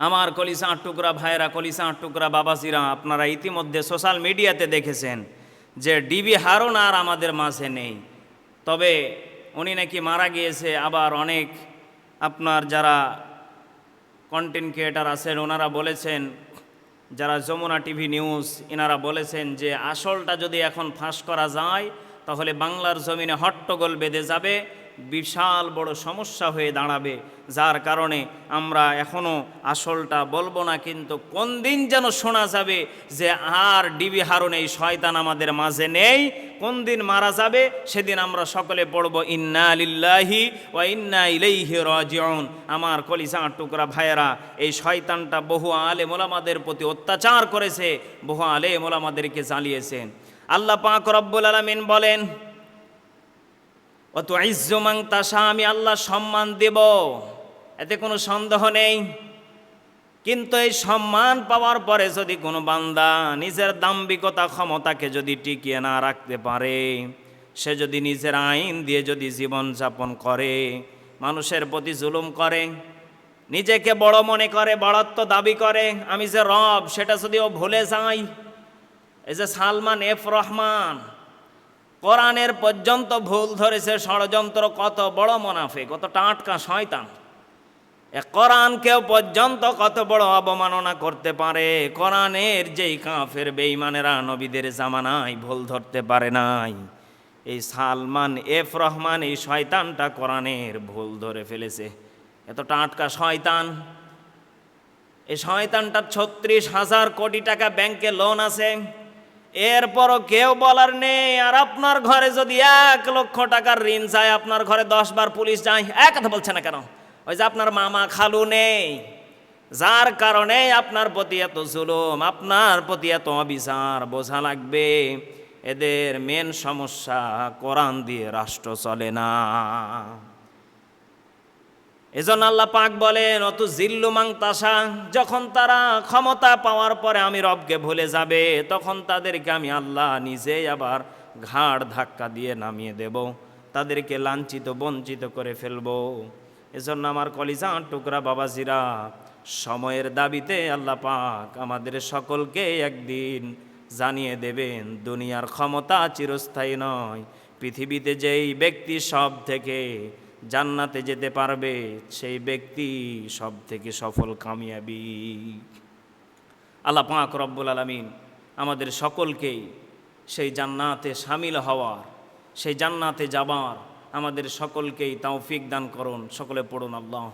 আমার কলিসা টুকরা ভাইরা কলিসা টুকরা বাবাজিরা, আপনারা ইতিমধ্যে সোশ্যাল মিডিয়াতে দেখেছেন যে ডিবি হারুন আর আমাদের মাঝে নেই। তবে উনি নাকি মারা গিয়েছে, আবার অনেক আপনার যারা কন্টেন্ট ক্রিয়েটার আছেন ওনারা বলেছেন, যারা যমুনা টিভি নিউজ এনারা বলেছেন যে আসলটা যদি এখন ফাঁস করা যায়, তাহলে বাংলার জমিনে হট্টগোল বেঁধে যাবে বিশাল বড় সমস্যা হয়ে দাঁড়াবে, যার কারণে আমরা এখনও আসলটা বলব না, কিন্তু কোন দিন যেন শোনা যাবে যে আর ডিবি হারুন এই শয়তান আমাদের মাঝে নেই, কোন দিন মারা যাবে সেদিন আমরা সকলে পড়ব, ইন্না আলিল্লাহি ওয়া ইন্না ইলাইহি রাজিউন। আমার কলিজা টুকরা ভাইয়েরা, এই শয়তানটা বহু আলে মোলামাদের প্রতি অত্যাচার করেছে, বহু আলে মোলামাদেরকে জ্বালিয়েছেন। আল্লাহ পাক রব্বুল আলামিন বলেন অত ইজ্জমাং তাসা আমি আল্লাহ সম্মান দেব। এতে কোনো সন্দেহ নেই। কিন্তু এই সম্মান পাওয়ার পরে যদি কোনো বান্দা নিজের দাম্ভিকতা, ক্ষমতাকে যদি টিকিয়ে না রাখতে পারে, সে যদি নিজের আইন দিয়ে যদি জীবন যাপন করে, মানুষের প্রতি জুলুম করে, নিজেকে বড় মনে করে, বড়ত্ব দাবি করে, আমি যে রব, সেটা যদি ও ভুলে যায়, এই যে সালমান এফ রহমান কোরআনের পর্যন্ত ভুল ধরেছে ষড়যন্ত্র, কত বড় মোনাফে কত টাটকা শয়তান। কোরআনকেও পর্যন্ত কত বড় অবমাননা করতে পারে? কোরআনের যেই কাফের বেঈমানেরা নবীদের জামানায় ভুল ধরতে পারে নাই। এই সালমান এফ রহমান এই শয়তানটা কোরআনের ভুল ধরে ফেলেছে। এত টাটকা শয়তান। এই শয়তানটার ছত্রিশ হাজার কোটি টাকা ব্যাংকে লোন আছে। এরপরও কেউ বলার নেই, আর আপনার ঘরে যদি এক লক্ষ টাকার ঋণ যায় আপনার ঘরে দশ বার পুলিশ যায়, এক কথা বলছে না কেন? ওই যে আপনার মামা খালু নেই, যার কারণে আপনার প্রতি এত জুলুম, আপনার প্রতি এত অবিচার, বোঝা লাগবে এদের মেন সমস্যা কোরআন দিয়ে রাষ্ট্র চলে না। এজন্য আল্লাহ পাক বলেন, অত জিল্লুমাং তাসা যখন তারা ক্ষমতা পাওয়ার পরে আমি রবকে ভুলে যাবে, তখন তাদেরকে আমি আল্লাহ নিজেই আবার ঘাড় ধাক্কা দিয়ে নামিয়ে দেব, তাদেরকে লাঞ্ছিত, বঞ্চিত করে ফেলব। এজন্য আমার কলিজা টুকরা বাবাজিরা, সময়ের দাবিতে আল্লাহ পাক আমাদের সকলকে একদিন জানিয়ে দেবেন, দুনিয়ার ক্ষমতা চিরস্থায়ী নয়, পৃথিবীতে যেই ব্যক্তি সব থেকে জান্নাতে যেতে পারবে, সেই ব্যক্তি সব থেকে সফল, কামিয়াবি। আল্লাহ পাক রব্বুল আলমিন আমাদের সকলকেই সেই জান্নাতে সামিল হওয়ার, সেই জান্নাতে যাবার আমাদের সকলকেই তৌফিক দান করুন। সকলে পড়ুন আল্লাহ